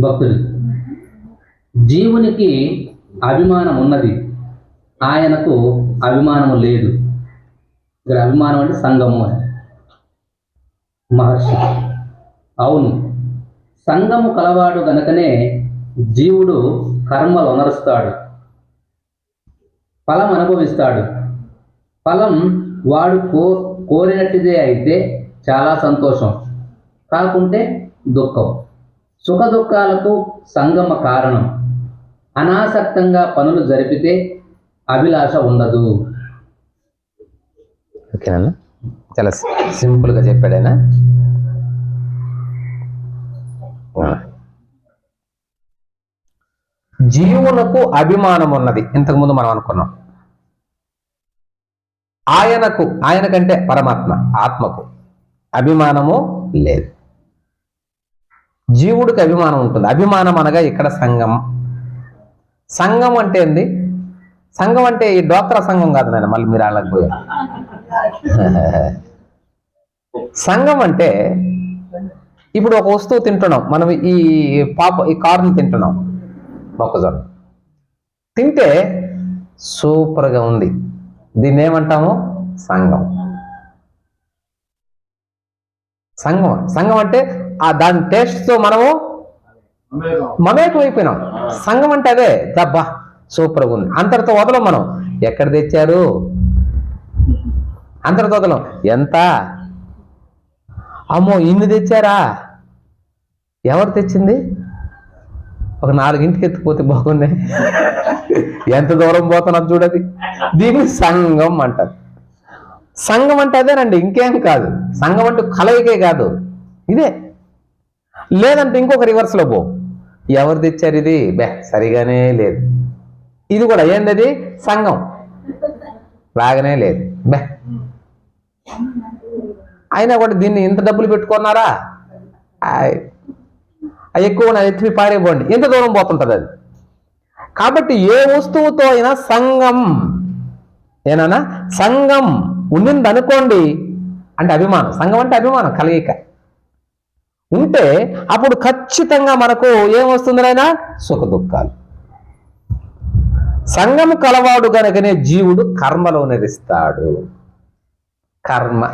భక్తుడు. జీవునికి అభిమానం ఉన్నది. ఆయనకు అభిమానము లేదు. ఇక్కడ అభిమానం అంటే సంగము అని. మహర్షి. అవును. సంగము కలవాడు గనుకనే జీవుడు కర్మలు అనరుస్తాడు ఫలం అనుభవిస్తాడు. ఫలం వాడు కో కోరినట్టుదే అయితే చాలా సంతోషం. కాకుంటే దుఃఖం. సుఖ దుఃఖాలకు సంగమ కారణం. అనాసక్తంగా పనులు జరిపితే అభిలాష ఉండదు. ఓకేనా చాలా సింపుల్గా చెప్పాడైనా? జీవునకు అభిమానం ఉన్నది ఇంతకుముందు మనం అనుకున్నాం. ఆయనకు ఆయన కంటే పరమాత్మ ఆత్మకు అభిమానము లేదు. జీవుడికి అభిమానం ఉంటుంది. అభిమానం అనగా ఇక్కడ సంఘం. సంఘం అంటే ఏంది? సంఘం అంటే ఈ డోక్రా సంఘం కాదు నేను మళ్ళీ మీరు వాళ్ళకి సంఘం అంటే ఇప్పుడు ఒక వస్తువు తింటున్నాం. మనం ఈ పాప ఈ కారుని తింటున్నాం. మొక్కజొన్న. తింటే సూపర్గా ఉంది. దీన్ని ఏమంటాము సంఘం. సంఘం. సంఘం అంటే ఆ దాని టేస్ట్తో మనము మమేకం అయిపోయినాం. సంఘం అంటే అదే. దబ్బా సూపర్గా ఉంది. అంతటితో వదలం మనం. ఎక్కడ తెచ్చారు? అంతటితో వదలం. ఎంత? అమ్మో ఇన్ని తెచ్చారా? ఎవరు తెచ్చింది? ఒక నాలుగింటికి ఎత్తిపోతే బాగుంది ఎంత దూరం పోతున్నది చూడది దీన్ని సంఘం అంటారు. సంఘం అంటే అదేనండి ఇంకేం కాదు. సంఘం అంటే కలయికే కాదు. ఇదే. లేదంటే ఇంకొక రివర్స్లో పో. ఎవరు తెచ్చారు ఇది? బే సరిగానే లేదు. ఇది కూడా ఏంటది సంఘం. బాగానే లేదు. బే. అయినా కూడా దీన్ని ఇంత డబ్బులు పెట్టుకున్నారా? ఎక్కువ నా ఎత్తి పారేపోండి ఎంత దూరం పోతుంటుంది అది. కాబట్టి ఏ వస్తువుతో అయినా సంఘం. ఏనా సంఘం. ఉండింది అనుకోండి అంటే అభిమానం సంఘం అంటే అభిమానం కలయిక ఉంటే అప్పుడు ఖచ్చితంగా మనకు ఏం వస్తుంది సుఖ దుఃఖాలు సంఘం కలవాడు గనకనే జీవుడు కర్మలో నిరిస్తాడు కర్మ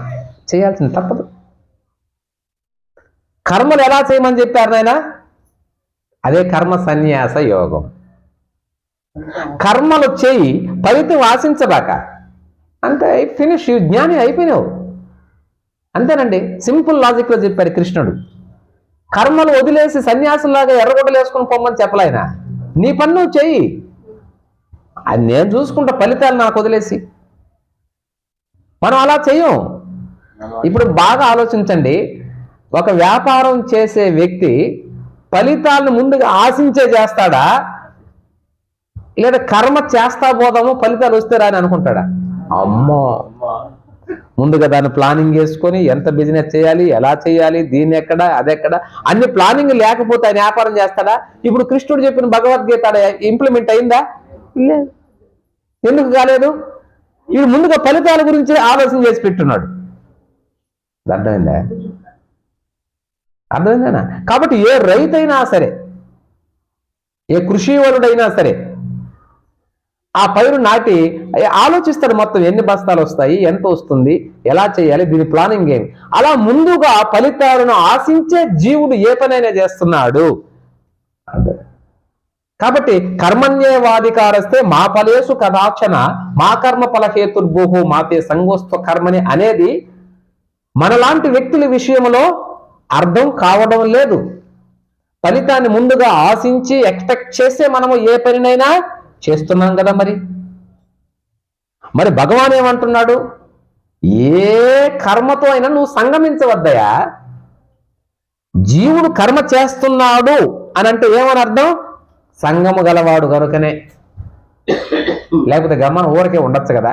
చేయాల్సింది తప్పదు. కర్మలు ఎలా చేయమని చెప్పారు నాయన? అదే కర్మ సన్యాస యోగం. కర్మలు చేయి ఫలితం ఆశించబాక. అంతే ఫినిష్ జ్ఞాని అయిపోయినావు. అంతేనండి సింపుల్ లాజిక్లో చెప్పాడు కృష్ణుడు. కర్మలు వదిలేసి సన్యాసులాగా ఎర్రగొడ్డలు వేసుకుని పొమ్మని చెప్పలేనా? నీ పని నువ్వు చెయ్యి. అది నేను చూసుకుంటా ఫలితాలు నాకు వదిలేసి. మనం అలా చెయ్యం. ఇప్పుడు బాగా ఆలోచించండి. ఒక వ్యాపారం చేసే వ్యక్తి ఫలితాలను ముందుగా ఆశించే చేస్తాడా? లేదా కర్మ చేస్తా పోదాము ఫలితాలు వస్తే రాని అనుకుంటాడా? అమ్మో. ముందుగా దాన్ని ప్లానింగ్ చేసుకొని ఎంత బిజినెస్ చేయాలి ఎలా చేయాలి దీన్ని ఎక్కడ అదెక్కడ అన్ని ప్లానింగ్ లేకపోతే ఆయన వ్యాపారం చేస్తాడా? ఇప్పుడు కృష్ణుడు చెప్పిన భగవద్గీత ఇంప్లిమెంట్ అయిందా? లేదు. ఎందుకు కాలేదు? ఇప్పుడు ముందుగా ఫలితాల గురించి ఆలోచన చేసి పెట్టున్నాడు. అర్థమైందా? అర్థమైందేనా కాబట్టి ఏ రైతైనా సరే ఏ కృషివలుడైనా సరే ఆ పైరు నాటి ఆలోచిస్తాడు మొత్తం ఎన్ని బస్తాలు వస్తాయి ఎంత వస్తుంది ఎలా చేయాలి దీని ప్లానింగ్ ఏమి. అలా ముందుగా ఫలితాలను ఆశించే జీవుడు ఏ పనైనా చేస్తున్నాడు. కాబట్టి కర్మణ్యేవాధికారస్తే మా ఫలేసు కదాక్షణ మా కర్మ ఫలహేతుర్భూహు మాతే సంగోస్త్వ కర్మని అనేది మనలాంటి వ్యక్తుల విషయంలో అర్థం కావడం లేదు. ఫలితాన్ని ముందుగా ఆశించి ఎక్స్పెక్ట్ చేసే మనము ఏ పనినైనా చేస్తున్నాం కదా మరి? మరి భగవాన్ ఏమంటున్నాడు? ఏ కర్మతో అయినా నువ్వు సంగమించవద్దయా జీవుడు కర్మ చేస్తున్నాడు అని అంటే ఏమని అర్థం? సంగము గలవాడు కనుకనే లేకపోతే గమ్మన ఊరకే ఉండొచ్చు కదా.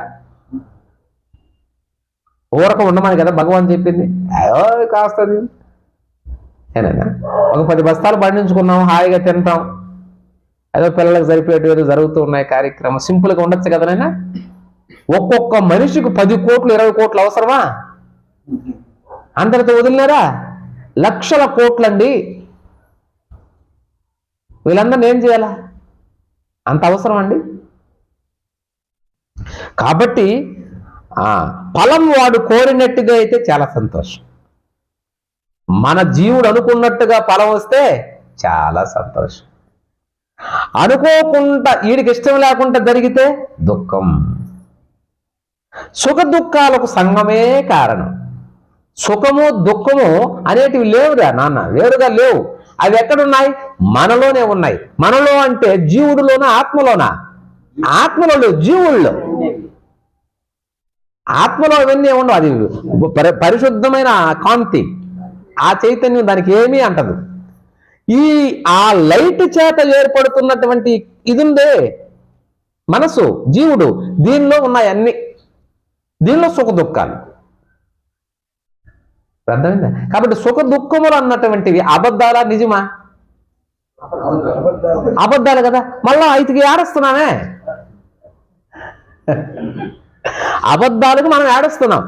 ఊరక ఉండమని కదా భగవాన్ చెప్పింది. అయ్యో కాస్తది. ఏనా ఒక పది బస్తాలు పండించుకున్నాం హాయిగా తింటాం. ఏదో పిల్లలకు సరిపోయేటి ఏదో జరుగుతూ ఉన్నాయి కార్యక్రమం. సింపుల్గా ఉండొచ్చు కదా ఒక్కొక్క మనిషికి పది కోట్లు ఇరవై కోట్లు అవసరమా? అందరితో వదిలినారా? లక్షల కోట్లండి. వీళ్ళందరినీ ఏం చేయాలా? అంత అవసరం అండి? కాబట్టి ఆ, ఫలం వాడు కోరినట్టుగా అయితే చాలా సంతోషం. మన జీవుడు అనుకున్నట్టుగా ఫలం వస్తే చాలా సంతోషం. అనుకోకుండా వీడికి ఇష్టం లేకుండా జరిగితే దుఃఖం. సుఖ దుఃఖాలకు సంగమే కారణం. సుఖము దుఃఖము అనేటివి లేవురా నాన్న వేరుగా లేవు. అవి ఎక్కడున్నాయి? మనలోనే ఉన్నాయి. మనలో అంటే జీవుడిలోనా ఆత్మలోనా? ఆత్మలో జీవుల్లో. ఆత్మలో అవన్నీ ఉండవు అది పరి- పరిశుద్ధమైన కాంతి. ఆ చైతన్యం దానికి ఏమీ అంటదు. ఈ ఆ లైట్ చేత ఏర్పడుతున్నటువంటి ఇది ఉందే మనసు జీవుడు. దీనిలో ఉన్నాయి అన్ని దీనిలో సుఖ దుఃఖాలు అర్థమైందా? కాబట్టి సుఖ దుఃఖములు అన్నటువంటివి అబద్ధాలా నిజమా? అబద్ధాలు కదా. మళ్ళా ఐదుకి ఏడుస్తున్నామే? అబద్ధాలకు మనం ఏడుస్తున్నాం.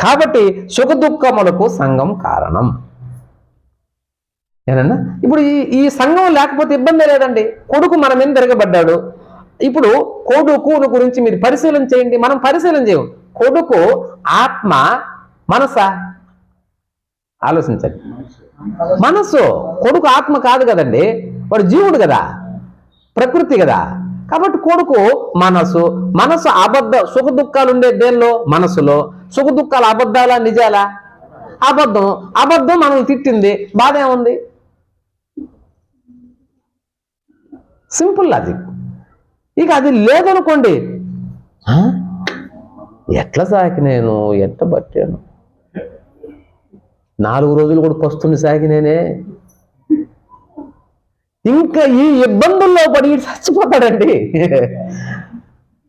కాబట్టి సుఖ దుఃఖములకు సంఘం కారణం. ఏనన్నా ఇప్పుడు ఈ ఈ సంఘం లేకపోతే ఇబ్బంది లేదండి. కొడుకు మన మీద తిరగబడ్డాడు. ఇప్పుడు కొడుకును గురించి మీరు పరిశీలన చేయండి. మనం పరిశీలన చేయం. కొడుకు ఆత్మ మనసా? ఆలోచించండి. మనస్సు. కొడుకు ఆత్మ కాదు కదండి. వాడు జీవుడు కదా. ప్రకృతి కదా. కాబట్టి కొడుకు మనసు మనసు అబద్ధ సుఖ దుఃఖాలు ఉండే దేనిలో? మనసులో. సుఖ దుఃఖాలు అబద్ధాలా నిజాలా? అబద్ధం. అబద్ధం మనల్ని తిట్టింది. బాధ ఏముంది? సింపుల్ అది ఇక అది లేదనుకోండి. ఎట్లా సాకి నేను? ఎట్లా పట్టాను నాలుగు రోజులు కూడా పస్తుంది సాకి నేనే. ఇంకా ఈ ఇబ్బందుల్లో పడి చచ్చిపోతాడండి.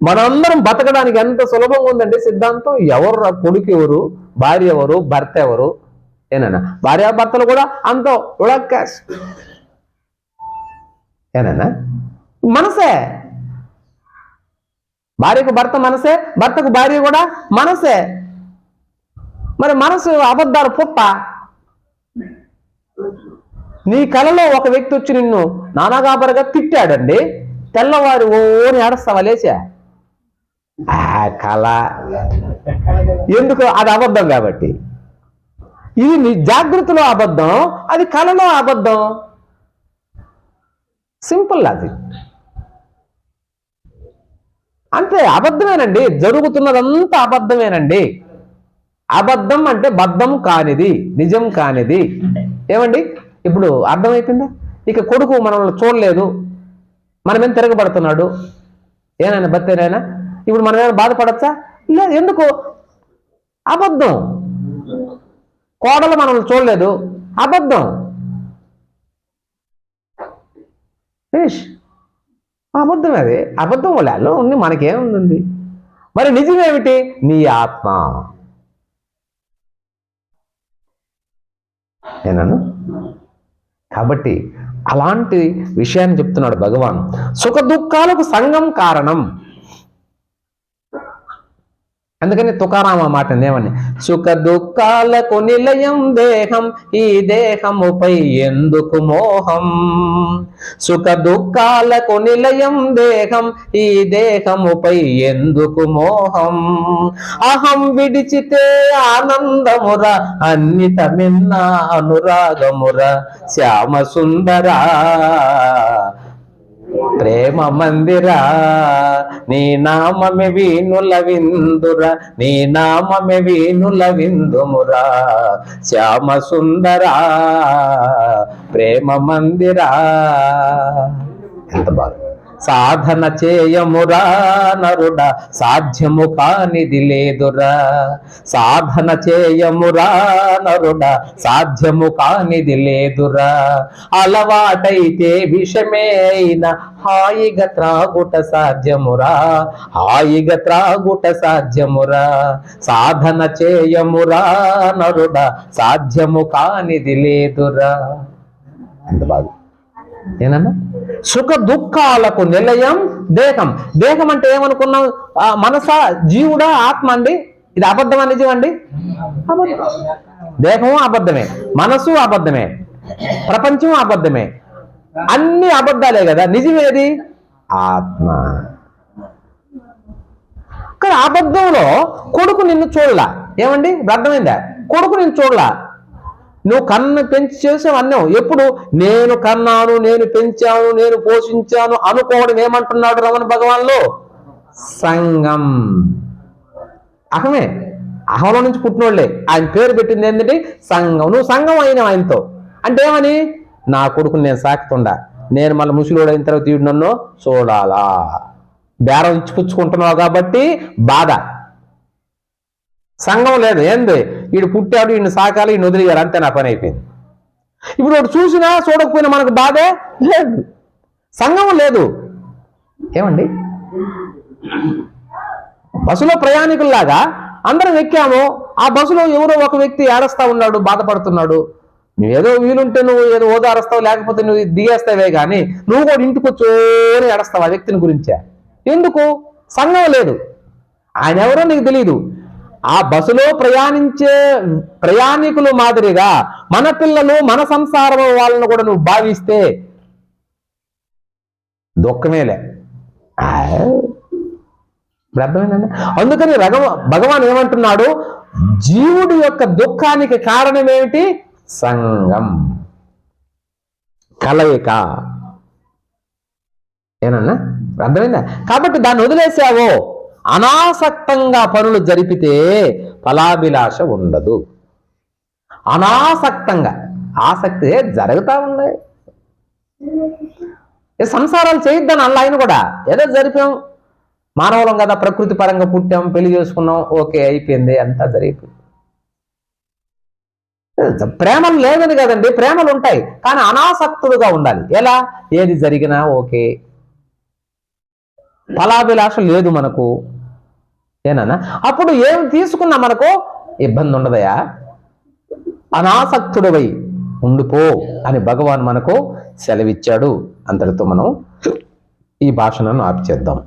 మనందరం బతకడానికి ఎంత సులభంగా ఉందండి సిద్ధాంతం? ఎవరు కొడుకు ఎవరు? భార్య ఎవరు? భర్త ఎవరు? ఏనన్నా భార్య భర్తలు కూడా అంత ఉడక్కాష్ ఏనన్నా మనసే. భార్యకు భర్త మనసే భర్తకు భార్య కూడా మనసే. మరి మనసు అబద్ధాలు పుట్ట. నీ కలలో ఒక వ్యక్తి వచ్చి నిన్ను నానాగాబరగా తిట్టాడండి తెల్లవారు ఓని ఏడస్తావా లేచా? ఆ కళ. ఎందుకు? అది అబద్ధం కాబట్టి. ఇది నీ జాగ్రత్తలో అబద్ధం అది కళలో అబద్ధం. సింపుల్ అది. అంతే అబద్ధమేనండి. జరుగుతున్నదంతా అబద్ధమేనండి. అబద్ధం అంటే బద్ధం కానిది నిజం కానిది. ఏమండి? ఇప్పుడు అర్థమైపోయిందా ఇక కొడుకు మనల్ని చూడలేదు. మనమేం తిరగబడుతున్నాడు? ఏనాయన బతేనాయనా ఇప్పుడు మనం ఏమైనా బాధపడచ్చా? లేదు. ఎందుకు? అబద్ధం. కోడలు మనల్ని చూడలేదు. అబద్ధం. ఫినిష్ అబద్ధం అది. అబద్ధం వాళ్ళు ఉంది? మనకేముంది మరి నిజమేమిటి నీ ఆత్మ. ఏనాను కాబట్టి అలాంటి విషయాన్ని చెప్తున్నాడు భగవాన్. సుఖ దుఃఖాలకు సంఘం కారణం. అందుకని తుకారామ మాట ఏమని? సుఖ దుఃఖాలకు నిలయం దేహం ఈ దేహముపై ఎందుకు మోహం? సుఖ దుఃఖాలకు నిలయం దేహం ఈ దేహముపై ఎందుకు మోహం? అహం విడిచితే ఆనందముర అన్నితమిన్న అనురాగముర శ్యామ సుందరా ప్రేమ మందిరా నీ నామమే వీణుల విందురా నీ నామమే వీణుల విందుమురా. శ్యామ సుందరా ప్రేమ మందిరా. ఎంత బాగా సాధన చేయమురా నరుడా సాధ్యము కానిది లేదురా. సాధన చేయమురా నరుడా సాధ్యము కానిది లేదురా. అలవాటైతే విషమేన అయిన హాయిగా త్రాగుట సాధ్యమురా హాయిగా త్రాగుట సాధ్యమురా. సాధన చేయమురా నరుడా సాధ్యము కానిది లేదురా. ఎంత బాగా ఏనన్నా? సుఖ దుఃఖాలకు నిలయం దేహం. దేహం అంటే ఏమనుకున్నాం మనస? జీవుడా? ఆత్మ అండి? ఇది అబద్ధమా నిజమండి దేహము అబద్ధమే. మనసు అబద్ధమే. ప్రపంచం అబద్ధమే. అన్ని అబద్ధాలే కదా. నిజమేది ఆత్మ. కానీ అబద్ధంలో కొడుకు నిన్ను చూడలా. ఏమండి? అర్థమైందా? కొడుకు నిన్ను చూడలా. నువ్వు కన్ను పెంచి చేసావు అన్నావు. ఎప్పుడు? నేను కన్నాను నేను పెంచాను నేను పోషించాను అనుకోవడం ఏమంటున్నాడు రమణ భగవాన్లో? సంగం అహమే. అహంలో నుంచి పుట్టినోళ్ళే ఆయన పేరు పెట్టింది ఏంటంటే సంఘం. నువ్వు సంఘం అయిన ఆయనతో. అంటే ఏమని? నా కొడుకుని నేను సాకుతుండా. నేను మళ్ళీ ముసలివాడు అయిన తర్వాత ఈడు నన్ను చూడాలా? బేరం ఇచ్చిపుచ్చుకుంటున్నావు కాబట్టి బాధ. సంఘం లేదు. ఏంది? వీడు పుట్టాడు ఈయన సాకాలి ఈయన వదిలేయాలి. అంతే నా పని అయిపోయింది. ఇప్పుడు వాడు చూసినా చూడకపోయినా మనకు బాధే లేదు. సంఘం లేదు. ఏమండి? బస్సులో ప్రయాణికుల్లాగా అందరం ఎక్కాము. ఆ బస్సులో ఎవరో ఒక వ్యక్తి ఏడస్తా ఉన్నాడు బాధపడుతున్నాడు. నువ్వు ఏదో వీలుంటే నువ్వు ఏదో ఓదారుస్తావు లేకపోతే నువ్వు దిగేస్తావే కానీ నువ్వు కూడా ఇంటికి వచ్చోని ఏడస్తావు ఆ వ్యక్తిని గురించే. ఎందుకు? సంఘం లేదు. ఆయన ఎవరో నీకు తెలియదు ఆ బస్సులో ప్రయాణించే ప్రయాణికులు మాదిరిగా మన పిల్లలు మన సంసారం వాళ్ళను కూడా నువ్వు భావిస్తే దుఃఖమేలే. ఇప్పుడు అర్థమైందండి? అందుకని రగవ భగవాన్ ఏమంటున్నాడు? జీవుడి యొక్క దుఃఖానికి కారణం ఏమిటి? సంగం కలయిక. ఏనన్నా అర్థమైందా? కాబట్టి దాన్ని వదిలేసావో? అనాసక్తంగా పనులు జరిపితే ఫలాభిలాష ఉండదు. అనాసక్తంగా ఆసక్తి జరుగుతూ ఉన్నాయి. ఏ సంసారాలు చేయొద్దని అలా ఆయన కూడా ఏదో జరిపాం. మానవులం కదా ప్రకృతి పరంగా పుట్టాం పెళ్ళి చేసుకున్నాం ఓకే అయిపోయింది అంతా జరిగిపోయింది. ప్రేమలు లేదని కదండి ప్రేమలు ఉంటాయి కానీ అనాసక్తుడుగా ఉండాలి. ఎలా? ఏది జరిగినా ఓకే. ఫలాభిలాష లేదు మనకు. ఏనన్నా? అప్పుడు ఏం తీసుకున్నా మనకు? ఇబ్బంది ఉండదయా అనాసక్తుడవై ఉండిపో అని భగవాన్ మనకు సెలవిచ్చాడు. అంతటితో మనం ఈ భాషణను ఆపి చేద్దాం